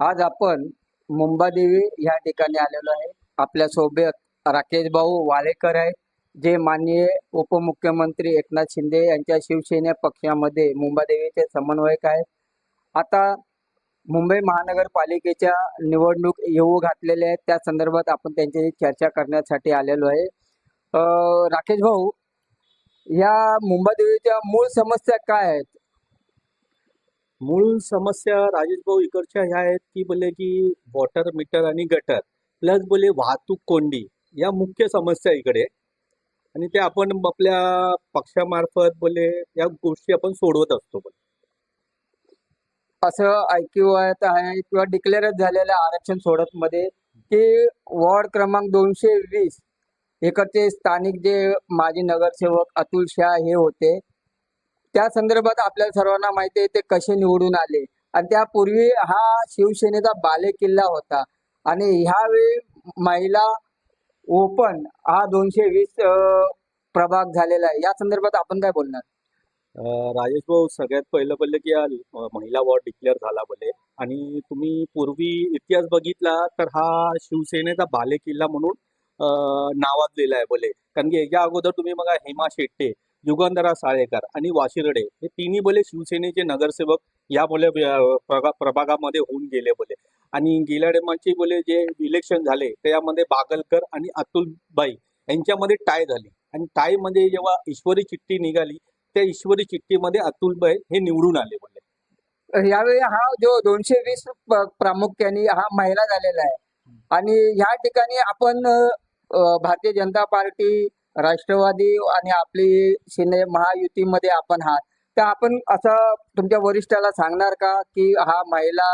आज आपण मुंबादेवी या ठिकाणी आलेलो आहे. आपल्यासोबत राकेश भाऊ वालेकर आहेत जे माननीय उपमुख्यमंत्री एकनाथ शिंदे यांच्या शिवसेना पक्षामध्ये मुंबादेवीचे समन्वयक आहेत. आता मुंबई महानगरपालिकेच्या निवडणूक येऊ घातलेल्या आहेत. त्या संदर्भात आपण त्यांच्याशी चर्चा करण्यासाठी आलेलो आहे. राकेश भाऊ या मुंबादेवीच्या मूळ समस्या काय आहेत? मूळ समस्या राजेश भाऊ इकडच्या ह्या आहेत की बोले की वॉटर मीटर आणि गटर प्लस बोले वाहतूक कोंडी या मुख्य समस्या इकडे. आणि ते आपण आपल्या पक्षामार्फत बोले या गोष्टी आपण सोडवत असतो बोले असं ऐकिवत येत आहे किंवा डिक्लेअरच झालेलं आरक्षण सोडत मध्ये की वॉर्ड क्रमांक दोनशे वीस इकडचे स्थानिक जे माजी नगरसेवक अतुल शाह हे होते त्या संदर्भात आपल्याला सर्वांना माहिती आहे ते कसे निवडून आले. आणि त्यापूर्वी हा शिवसेनेचा बाले किल्ला होता. आणि ह्यावेळी महिला ओपन हा दोनशे वीस प्रभाग झालेला आहे. या संदर्भात आपण काय बोलणार? राजेश भाऊ सगळ्यात पहिलं पहिलं की महिला वॉर्ड डिक्लेअर झाला बोले. आणि तुम्ही पूर्वी इतिहास बघितला तर हा शिवसेनेचा बाले किल्ला म्हणून नावाजलेला आहे बोले. कारण की याच्या अगोदर तुम्ही बघा हेमा शेट्टे युगंधरा साळेकर आणि वाशिरडे हे तिन्ही बोले शिवसेनेचे नगरसेवक या बोले प्रभागामध्ये होऊन गेले बोले. आणि गेल्या टायमाची बोले जे इलेक्शन झाले त्यामध्ये बागलकर आणि अतुलबाई यांच्यामध्ये टाय झाली. आणि टायमध्ये जेव्हा ईश्वरी चिठ्ठी निघाली त्या ईश्वरी चिठ्ठीमध्ये अतुलबाई हे निवडून आले बोले. यावेळी हा जो दोनशे वीस प्रामुख्याने हा महिला झालेला आहे. आणि ह्या ठिकाणी आपण भारतीय जनता पार्टी राष्ट्रवादी आणि आपली सेने महायुतीमध्ये आपण आहात. तर आपण असं तुमच्या वरिष्ठाला सांगणार का की हा महिला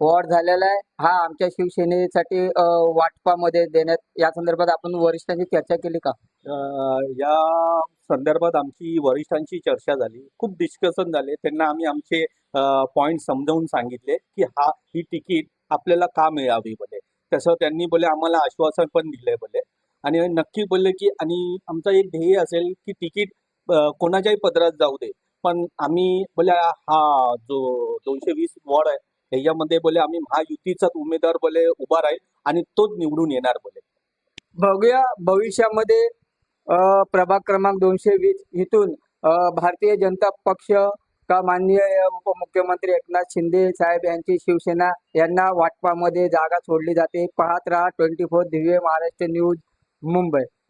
वॉर्ड झालेला आहे? हा आमच्या शिवसेनेसाठी वाटपामध्ये देण्यात या संदर्भात आपण वरिष्ठांची चर्चा केली का? या संदर्भात आमची वरिष्ठांची चर्चा झाली. खूप डिस्कशन झाले. त्यांना आम्ही आमचे पॉईंट समजावून सांगितले की हा ही तिकीट आपल्याला का मिळावी बोले? तसं त्यांनी बोले आम्हाला आश्वासन पण दिलंय बोले. आणि नक्की बोलले की आणि आमचा एक ध्येय असेल की तिकीट कोणाच्याही पदरात जाऊ दे. पण आम्ही बोले हा जो दोनशे वीस वॉर्ड आहे ह्याच्यामध्ये बोले आम्ही महायुतीचाच उमेदवार बोले उभा राहील आणि तोच निवडून येणार बोले बघूया भविष्यामध्ये प्रभाग क्रमांक दोनशे वीस इथून भारतीय जनता पक्ष का माननीय उपमुख्यमंत्री एकनाथ शिंदे साहेब यांची शिवसेना यांना वाटपामध्ये जागा सोडली जाते. पाहत राहा twenty four Divya Maharashtra news. Mumbai.